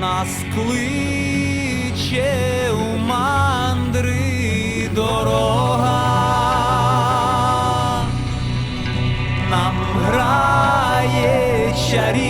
нас кличе у мандри дорога, нам грає чарівна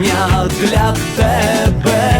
пісня для тебе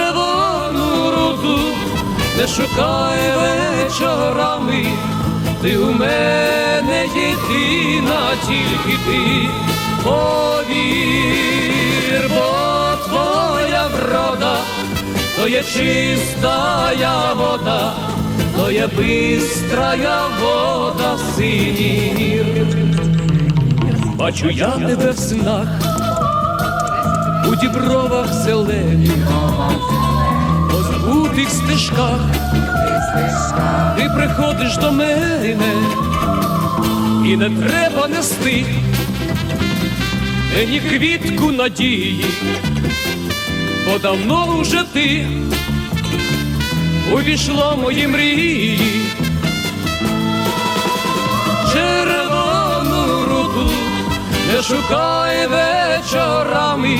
не шукай вечорами, ти у мене єдина, тільки ти повір, бо твоя врода, то є чистая вода, то є бистрая вода в синій. Бачу я тебе в снах, у дібровах зелених, по стежках, ти приходиш до мене, і не треба нести мені квітку надії, бо давно вже ти увійшла в мої мрії. Червону руду не шукай вечорами,